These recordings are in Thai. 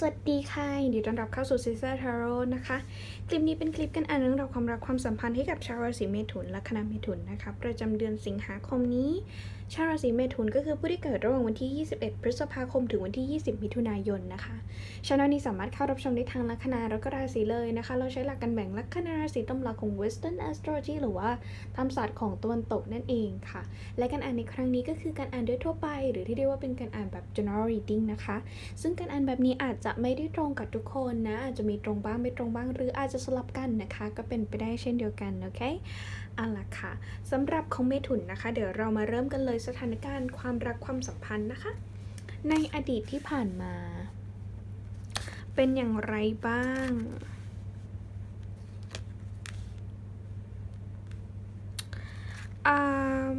สวัสดีค่ะยินดีต้อนรับเข้าสู่ซิซ่าทาโร่นะคะ คลิปนี้เป็นคลิปกันอ่านเรื่องราวความรักความสัมพันธ์ให้กับชาวราศีเมถุนและคณะเมถุนนะคะ ประจำเดือนสิงหาคมนี้ชาวราศีเมถุนก็คือผู้ที่เกิดระหว่างวันที่ 21 พฤษภาคมถึงวันที่ 20 มิถุนายนนะคะช anel นี้สามารถเข้ารับชมได้ทางลัคนาแล้วก็ราศีเลยนะคะ เราใช้หลักการแบ่งลัคนาราศีตามหลักของ Western Astrology หรือว่าตามศาสตร์ของตะวันตกนั่นเองค่ะ และการอ่านในครั้งนี้ก็คือการอ่านโดยทั่วไป หรือที่เรียกว่าเป็นการอ่านแบบ general reading นะคะ ซึ่งการอ่านแบบนี้อาจจะไม่ได้ตรงกับทุกคนนะอาจจะมีตรงบ้างไม่ตรงบ้าง หรืออาจจะสลับกันนะคะ ก็เป็นไปได้เช่นเดียวกันโอเค อาล่ะค่ะสำหรับของเมถุนนะคะ เดี๋ยวเรามาเริ่มกันเลยสถานการณ์ความรักความสัมพันธ์นะคะ ในอดีตที่ผ่านมา เป็นอย่างไรบ้างอ่า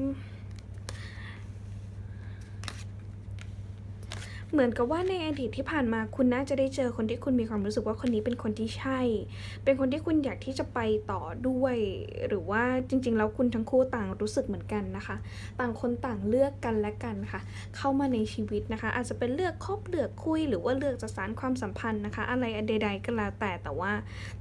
เหมือนกับว่าในอดีตที่ผ่านมาคุณน่าจะได้เจอคนที่คุณมีความรู้สึกว่าคนนี้เป็นคนที่ใช่ เป็นคนที่คุณอยากที่จะไปต่อด้วย หรือว่าจริง ๆ แล้วคุณทั้งคู่ต่างรู้สึกเหมือนกันนะคะ ต่างคนต่างเลือกกันและกันค่ะ เข้ามาในชีวิตนะคะ อาจจะเป็นเลือกคบเลือกคุย หรือว่าเลือกจะสานความสัมพันธ์นะคะ อะไรใด ๆ ก็แล้วแต่แต่ว่า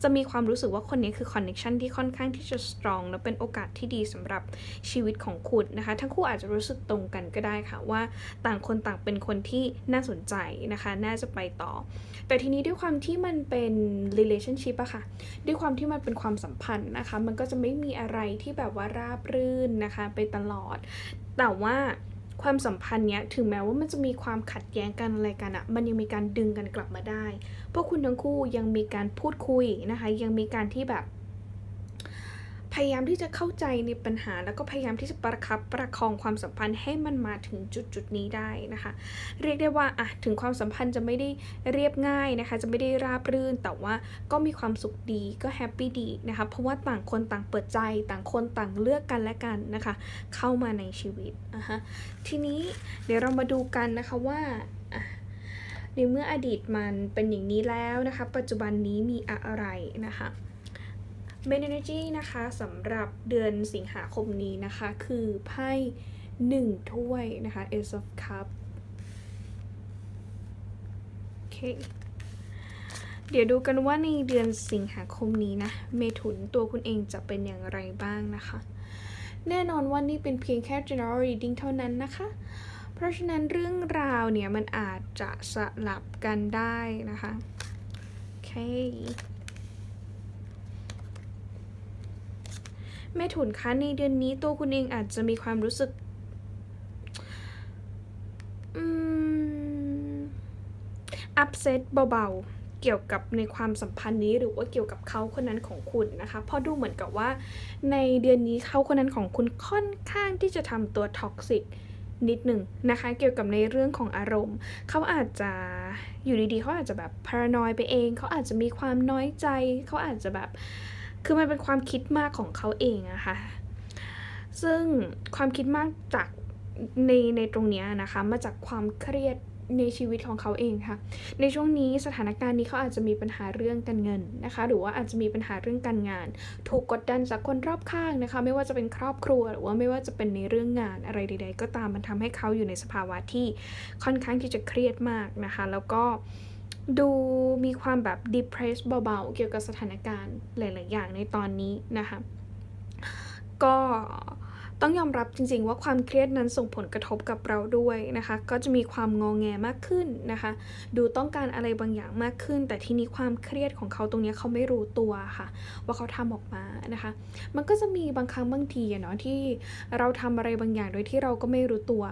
จะมีความรู้สึกว่าคนนี้คือคอนเน c t ชันที่ค่อนข้างที่จะ strong และเป็นโอกาสที่ดีสำหรับชีวิตของคุณนะคะ ทั้งคู่อาจจะรู้สึกตรงกันก็ได้ค่ะว่า ต่างคนต่างเป็นคนที่น่่าสนใจนะคะ น่าจะไปต่อ แต่ทีนี้ด้วยความที่มันเป็น relationship อะค่ะ ด้วยความที่มันเป็นความสัมพันธ์นะคะ มันก็จะไม่มีอะไรที่แบบว่าราบรื่นนะคะ ไปตลอด แต่ว่าความสัมพันธ์เนี้ยถึงแม้ว่ามันจะมีความขัดแย้งกันอะไรกันอะมันยังมีการดึงกันกลับมาได้เพราะคุณทั้งคู่ยังมีการพูดคุยนะคะ ยังมีการที่แบบ พยายามที่จะเข้าใจในปัญหา แล้วก็พยายามที่จะประคับประคองความสัมพันธ์ให้มันมาถึงจุดจุดนี้ได้นะคะ เรียกได้ว่าอะถึงความสัมพันธ์จะไม่ได้เรียบง่ายนะคะ จะไม่ได้ราบรื่นแต่ว่าก็มีความสุขดีก็แฮปปี้ดีนะคะเพราะว่าต่างคนต่างเปิดใจ ต่างคนต่างเลือกกันและกันนะคะ เข้ามาในชีวิตอะฮะทีนี้เดี๋ยวเรามาดูกันนะคะว่าในเมื่ออดีตมันเป็นอย่างนี้แล้วนะคะ ปัจจุบันนี้มีอะไรนะคะ เมน energy นะคะสำหรับเดือนสิงหาคมนี้นะคะ คือไพ่หนึ่งถ้วยนะคะ Ace of Cup โอเค เดี๋ยวดูกันว่าในเดือนสิงหาคมนี้นะ เมถุนตัวคุณเองจะเป็นอย่างไรบ้างนะคะ แน่นอนว่านี่เป็นเพียงแค่ general reading เท่านั้นนะคะ เพราะฉะนั้นเรื่องราวเนี่ย มันอาจจะสลับกันได้นะคะ โอเค แม่ถุนคะในเดือนนี้ตัวคุณเองอาจจะมีความรู้สึกอัพเซตเบาๆ เกี่ยวกับในความสัมพันธ์นี้หรือว่าเกี่ยวกับเขาคนนั้นของคุณนะคะเพราะดูเหมือนกับว่า ในเดือนนี้เขาคนนั้นของคุณค่อนข้างที่จะทำตัวท็อกซิกนิดหนึ่งนะคะ เกี่ยวกับในเรื่องของอารมณ์ เขาอาจจะอยู่ดีๆเขาอาจจะแบบพารานอยไปเอง เขาอาจจะมีความน้อยใจ เขาอาจจะแบบ คือมันเป็นความคิดมากของเขาเองอะค่ะ ซึ่งความคิดมากจากในในตรงเนี้ยนะคะ มาจากความเครียดในชีวิตของเขาเองค่ะ ในช่วงนี้สถานการณ์นี้เขาอาจจะมีปัญหาเรื่องการเงินนะคะ หรือว่าอาจจะมีปัญหาเรื่องการงาน ถูกกดดันจากคนรอบข้างนะคะ ไม่ว่าจะเป็นครอบครัวหรือว่าไม่ว่าจะเป็นในเรื่องงานอะไรใด ๆ ก็ตามมันทำให้เขาอยู่ในสภาวะที่ค่อนข้างที่จะเครียดมากนะคะ แล้วก็ ดูมีความแบบ depressed เบาๆ เกี่ยวกับสถานการณ์หลาย ๆ อย่างในตอนนี้นะคะ ก็ ต้องยอมรับจริงๆ ว่าความเครียดนั้นส่งผลกระทบกับเราด้วยนะคะ ก็จะมีความงองแงมากขึ้นนะคะ ดูต้องการอะไรบางอย่างมากขึ้น แต่ทีนี้ความเครียดของเขาตรงนี้เขาไม่รู้ตัวค่ะ ว่าเขาทำออกมานะคะ มันก็จะมีบางครั้งบางทีเนาะที่เราทำอะไรบางอย่างโดยที่เราก็ไม่รู้ตัว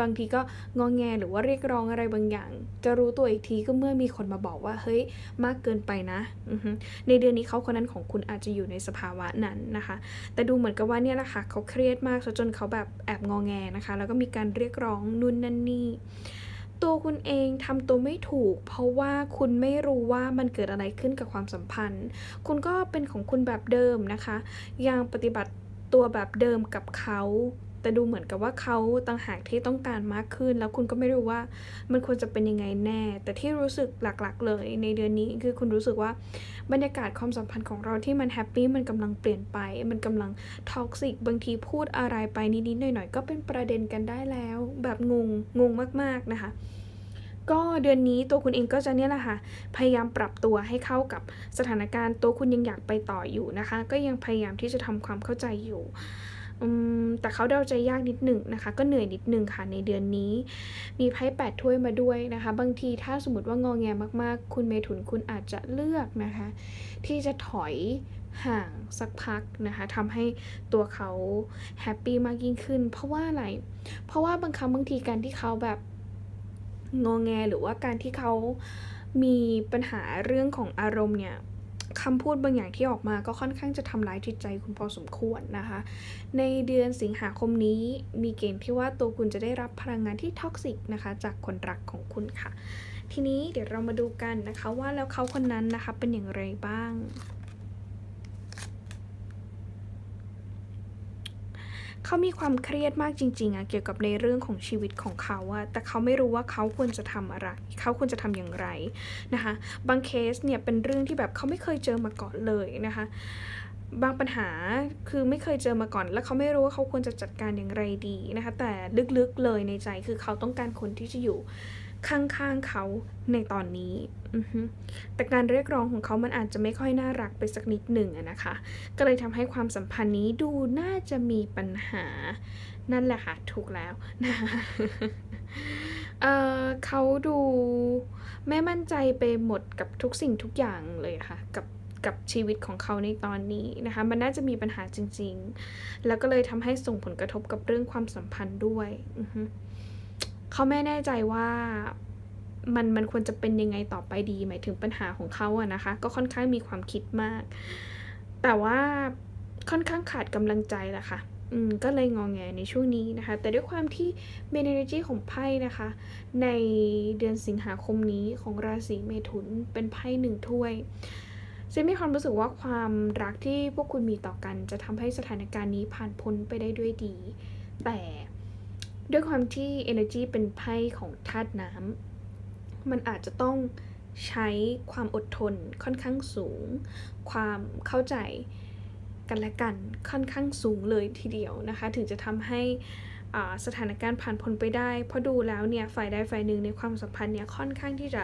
บางทีก็งองแงหรือว่าเรียกร้องอะไรบางอย่าง จะรู้ตัวอีกทีก็เมื่อมีคนมาบอกว่าเฮ้ยมากเกินไปนะในเดือนนี้เขาคนนั้นของคุณอาจจะอยู่ในสภาวะนั้นนะคะ แต่ดูเหมือนกับว่าเนี่ยแหละค่ะเขาเครียดมากซะจนเขาแบบแอบงอแงนะคะ แล้วก็มีการเรียกร้องนู่นนั่นนี่ตัวคุณเองทำตัวไม่ถูก เพราะว่าคุณไม่รู้ว่ามันเกิดอะไรขึ้นกับความสัมพันธ์ คุณก็เป็นของคุณแบบเดิมนะคะ ยังปฏิบัติตัวแบบเดิมกับเขา แต่ดูเหมือนกับว่าเขาต่างหากที่ต้องการมากขึ้น แล้วคุณก็ไม่รู้ว่ามันควรจะเป็นยังไงแน่ แต่ที่รู้สึกหลักๆ เลยในเดือนนี้คือคุณรู้สึกว่าบรรยากาศความสัมพันธ์ของเราที่มันแฮปปี้มันกำลังเปลี่ยนไป มันกำลังท็อกซิกบางทีพูดอะไรไปนิดๆหน่อยๆก็เป็นประเด็นกันได้แล้ว แบบงงงงมากๆนะคะก็เดือนนี้ตัวคุณเองก็จะเนี่ยแหละค่ะ พยายามปรับตัวให้เข้ากับสถานการณ์ ตัวคุณยังอยากไปต่ออยู่นะคะ ก็ยังพยายามที่จะทำความเข้าใจอยู่ แต่เขาเดาใจยากนิดหนึ่งนะคะ ก็เหนื่อยนิดหนึ่งค่ะในเดือนนี้ มีไพ่แปดถ้วยมาด้วยนะคะ บางทีถ้าสมมติว่างองแงมากๆ คุณเมถุนคุณอาจจะเลือกนะคะ ที่จะถอยห่างสักพักนะคะทำให้ตัวเขาแฮปปี้มากยิ่งขึ้น เพราะว่าอะไร เพราะว่าบางครั้งบางทีการที่เขาแบบงอแงหรือว่าการที่เขามีปัญหาเรื่องของอารมณ์เนี่ย คำพูดบางอย่างที่ออกมาก็ค่อนข้างจะทำร้ายจิตใจคุณพอสมควรนะคะ ในเดือนสิงหาคมนี้มีเกณฑ์ที่ว่าตัวคุณจะได้รับพลังงานที่ท็อกซิกนะคะ จากคนรักของคุณค่ะ ทีนี้เดี๋ยวเรามาดูกันนะคะว่าแล้วเขาคนนั้นนะคะเป็นอย่างไรบ้าง เขามีความเครียดมากจริง ๆอะเกี่ยวกับในเรื่องของชีวิตของเขาอะแต่เขาไม่รู้ว่าเขาควรจะทำอะไร เขาควรจะทำอย่างไรนะคะบางเคสเนี่ยเป็นเรื่องที่แบบเขาไม่เคยเจอมาก่อนเลยนะคะบางปัญหาคือไม่เคยเจอมาก่อน แล้วเขาไม่รู้ว่าเขาควรจะจัดการอย่างไรดีนะคะแต่ลึกๆเลยในใจคือเขาต้องการคนที่จะอยู่ ข้างๆเขาในตอนนี้ แต่การเรียกร้องของเขามันอาจจะไม่ค่อยน่ารักไปสักนิดหนึ่งอะนะคะ ก็เลยทำให้ความสัมพันธ์นี้ดูน่าจะมีปัญหา นั่นแหละค่ะ ถูกแล้วนะเเขาดูไม่มั่นใจไปหมดกับทุกสิ่งทุกอย่างเลยค่ะ กับกับชีวิตของเขาในตอนนี้นะคะ มันน่าจะมีปัญหาจริง ๆ แล้วก็เลยทำให้ส่งผลกระทบกับเรื่องความสัมพันธ์ด้วยอือ เขาไม่แน่ใจว่ามันมันควรจะเป็นยังไงต่อไปดี หมายถึงปัญหาของเขาอะนะคะ ก็ค่อนข้างมีความคิดมาก แต่ว่าค่อนข้างขาดกำลังใจแหละค่ะอืมก็เลยงองแงในช่วงนี้นะคะ แต่ด้วยความที่เมนเนจีของไพ่นะคะ ในเดือนสิงหาคมนี้ของราศีเมถุนเป็นไพ่หนึ่งถ้วยเซนมีความรู้สึกว่าความรักที่พวกคุณมีต่อกัน จะทำให้สถานการณ์นี้ผ่านพ้นไปได้ด้วยดี แต่ ด้วยความที่ energy เป็นไพ่ของธาตุน้ำมันอาจจะต้องใช้ความอดทนค่อนข้างสูง ความเข้าใจกันและกันค่อนข้างสูงเลยทีเดียวนะคะ ถึงจะทำให้สถานการณ์ผ่านพ้นไปได้ เพราะดูแล้วเนี่ยฝ่ายใดฝ่ายหนึ่งในความสัมพันธ์เนี่ยค่อนข้างที่จะ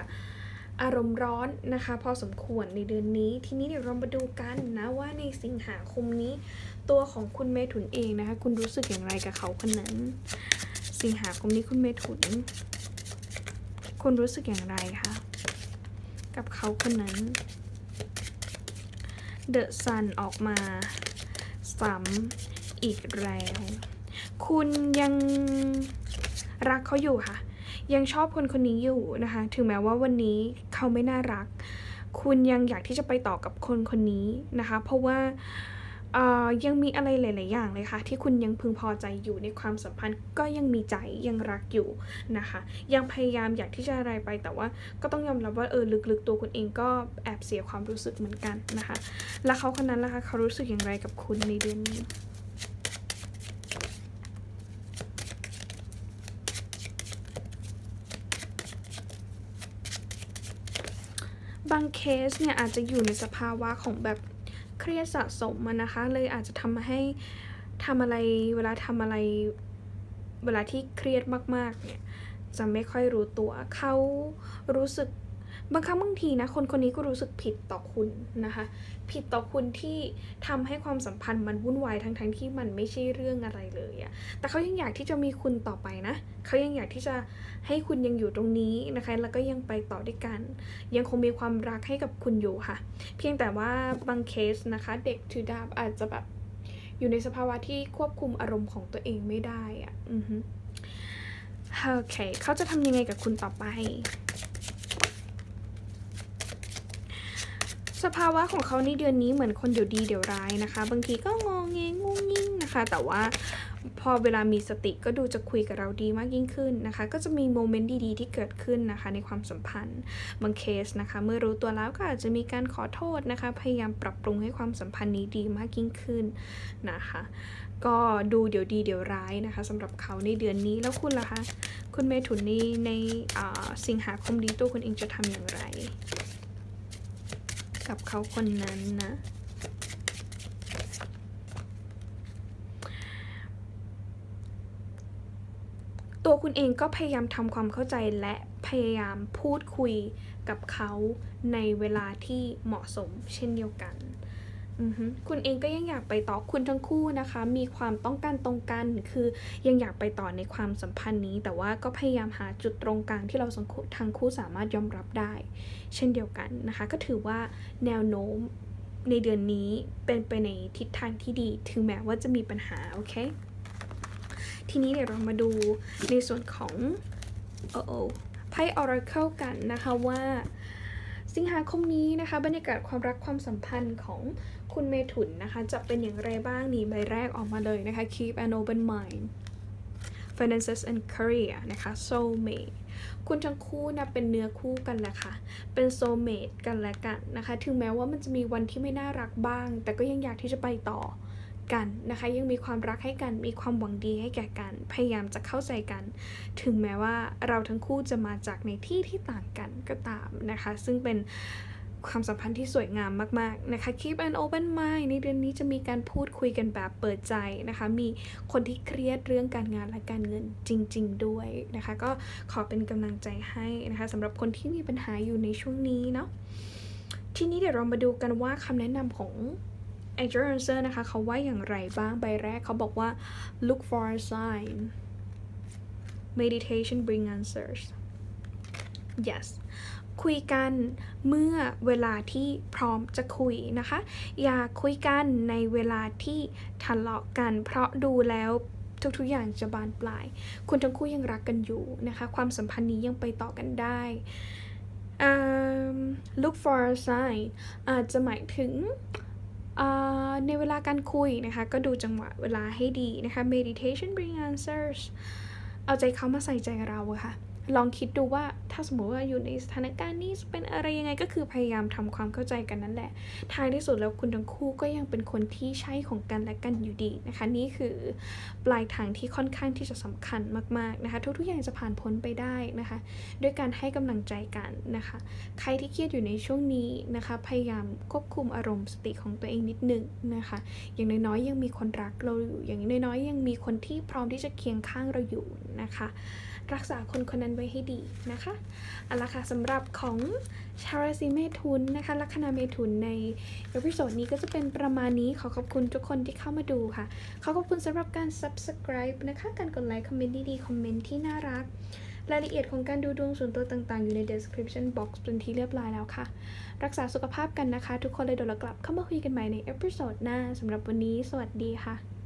อารมณ์ร้อนนะคะ พอสมควรในเดือนนี้ ทีนี้เดี๋ยวเรามาดูกันนะว่าในสิงหาคมนี้ ตัวของคุณเมถุนเองนะคะ คุณรู้สึกอย่างไรกับเขาคนนั้น สิงหาคมนี้คุณเมถุน คุณรู้สึกอย่างไรคะ กับเขาคนนั้น เดอะซันออกมาซ้ำอีกแล้ว คุณยังรักเขาอยู่ค่ะ ยังชอบคนคนนี้อยู่นะคะ ถึงแม้ว่าวันนี้เขาไม่น่ารัก คุณยังอยากที่จะไปต่อกับคนคนนี้นะคะ เพราะว่า ยังมีอะไรหลาย ๆ อย่างเลยค่ะที่คุณยังพึงพอใจอยู่ในความสัมพันธ์ก็ยังมีใจยังรักอยู่นะคะ ยังพยายามอยากที่จะอะไรไปแต่ว่าก็ต้องยอมรับว่าเออลึก ๆ ตัวคุณเองก็แอบเสียความรู้สึกเหมือนกันนะคะ แล้วเขาคนนั้นล่ะคะเขารู้สึกอย่างไรกับคุณในเดือนนี้บางเคสเนี่ยอาจจะอยู่ในสภาวะของแบบ เครียดสะสมมานะคะ เลยอาจจะทำให้ทำอะไรเวลาทำอะไรเวลาที่เครียดมากๆเนี่ยจะไม่ค่อยรู้ตัวเขารู้สึก บางครั้งบางทีนะคนคนนี้ก็รู้สึกผิดต่อคุณนะคะ ผิดต่อคุณที่ทำให้ความสัมพันธ์มันวุ่นวายทั้งๆทที่มันไม่ใช่เรื่องอะไรเลยอะแต่เขายังอยากที่จะมีคุณต่อไปนะเขายังอยากที่จะให้คุณยังอยู่ตรงนี้นะคะ แล้วก็ยังไปต่อด้วยกัน ยังคงมีความรักให้กับคุณอยู่ค่ะ เพียงแต่ว่าบางเคสนะคะเด็กถือดาบอาจจะแบบอยู่ในสภาวะที่ควบคุมอารมณ์ของตัวเองไม่ได้อะอือฮึโอเค เขาจะทำยังไงกับคุณต่อไป สภาวะของเขาในเดือนนี้เหมือนคนเดี๋ยวดีเดี๋ยวร้ายนะคะ บางทีก็งองเงงงงิ่งนะคะ แต่ว่าพอเวลามีสติก็ดูจะคุยกับเราดีมากยิ่งขึ้นนะคะ ก็จะมีโมเมนต์ดีๆ ที่เกิดขึ้นนะคะ ในความสัมพันธ์บางเคสนะคะ เมื่อรู้ตัวแล้วก็อาจจะมีการขอโทษนะคะ พยายามปรับปรุงให้ความสัมพันธ์นี้ดีมากยิ่งขึ้นนะคะ ก็ดูเดี๋ยวดีเดี๋ยวร้ายนะคะสำหรับเขาในเดือนนี้แล้วคุณล่ะคะ คุณเมถุนนี้ในสิงหาคมนี้ตัวคุณเองจะทำอย่างไร กับเขาคนนั้นนะ ตัวคุณเองก็พยายามทำความเข้าใจและพยายามพูดคุยกับเขาในเวลาที่เหมาะสมเช่นเดียวกัน คุณเองก็ยังอยากไปต่อคุณทั้งคู่นะคะ มีความต้องการตรงกัน คือยังอยากไปต่อในความสัมพันธ์นี้ แต่ว่าก็พยายามหาจุดตรงกลางที่เราทั้งคู่สามารถยอมรับได้ เช่นเดียวกันนะคะ ก็ถือว่าแนวโน้มในเดือนนี้เป็นไปในทิศทางที่ดี ถึงแม้ว่าจะมีปัญหา โอเค ทีนี้เดี๋ยวเรามาดูในส่วนของโอ้โอไพ่ Oracle กันนะคะว่าสิงหาคมนี้นะคะ บรรยากาศความรักความสัมพันธ์ของ คุณเมถุนนะคะ จะเป็นอย่างไรบ้างนี่ใบแรกออกมาเลยนะคะ keep an open mind finances and career นะคะ soulmate คุณทั้งคู่นะเป็นเนื้อคู่กันแหละค่ะ เป็น soulmate กันและกันนะคะ ถึงแม้ว่ามันจะมีวันที่ไม่น่ารักบ้าง แต่ก็ยังอยากที่จะไปต่อกันนะคะ ยังมีความรักให้กัน มีความหวังดีให้แก่กัน พยายามจะเข้าใจกัน ถึงแม้ว่าเราทั้งคู่จะมาจากในที่ที่ต่างกันก็ตามนะคะ ซึ่งเป็น ความสัมพันธ์ที่สวยงามมากๆนะคะ keep an open mind ในเดือนนี้จะมีการพูดคุยกันแบบเปิดใจนะคะ มีคนที่เครียดเรื่องการงานและการเงินจริง ๆ ด้วยนะคะ ก็ขอเป็นกำลังใจให้นะคะสำหรับคนที่มีปัญหาอยู่ในช่วงนี้เนาะทีนี้เดี๋ยวเรามาดูกันว่าคำแนะนำของ a n g e l a n s e r นะคะเขาว่าอย่างไรบ้างใบแรกเขาบอกว่า look for a sign meditation bring answers yes คุยกันเมื่อเวลาที่พร้อมจะคุยนะคะ อย่าคุยกันในเวลาที่ทะเลาะกัน เพราะดูแล้วทุกๆอย่างจะบานปลาย คุณทั้งคู่ยังรักกันอยู่นะคะ ความสัมพันธ์นี้ยังไปต่อกันได้อืม look for a sign อาจจะหมายถึงในเวลาการคุยนะคะ ก็ดูจังหวะเวลาให้ดีนะคะ meditation bring answers เอาใจเขามาใส่ใจเราอะค่ะ ลองคิดดูว่าถ้าสมมติว่าอยู่ในสถานการณ์นี้จะเป็นอะไรยังไงก็คือพยายามทำความเข้าใจกันนั่นแหละ ท้ายที่สุดแล้วคุณทั้งคู่ก็ยังเป็นคนที่ใช่ของกันและกันอยู่ดีนะคะ นี่คือปลายทางที่ค่อนข้างที่จะสำคัญมากๆนะคะ ทุกๆอย่างจะผ่านพ้นไปได้นะคะ ด้วยการให้กำลังใจกันนะคะ ใครที่เครียดอยู่ในช่วงนี้นะคะ พยายามควบคุมอารมณ์สติของตัวเองนิดนึงนะคะ อย่างน้อยๆยังมีคนรักเราอยู่ อย่างน้อยๆยังมีคนที่พร้อมที่จะเคียงข้างเราอยู่นะคะ รักษาคนคนนั้นไว้ให้ดีนะคะเอาละค่ะสำหรับของชาวราศีเมถุนนะคะลัคนาเมถุนในเอพิโซดนี้ก็จะเป็นประมาณนี้ขอขอบคุณทุกคนที่เข้ามาดูค่ะ ขอขอบคุณสำหรับการ subscribe นะคะ การกดไลค์คอมเมนต์ดีๆคอมเมนต์ที่น่ารักรายละเอียดของการดูดวงส่วนตัวต่างๆ อยู่ใน description box เป็นที่เรียบร้อยแล้วค่ะ รักษาสุขภาพกันนะคะ ทุกคนเลยเดี๋ยวเรากลับเข้ามาคุยกันใหม่ในเอพิโซดหน้าสำหรับวันนี้ สวัสดีค่ะ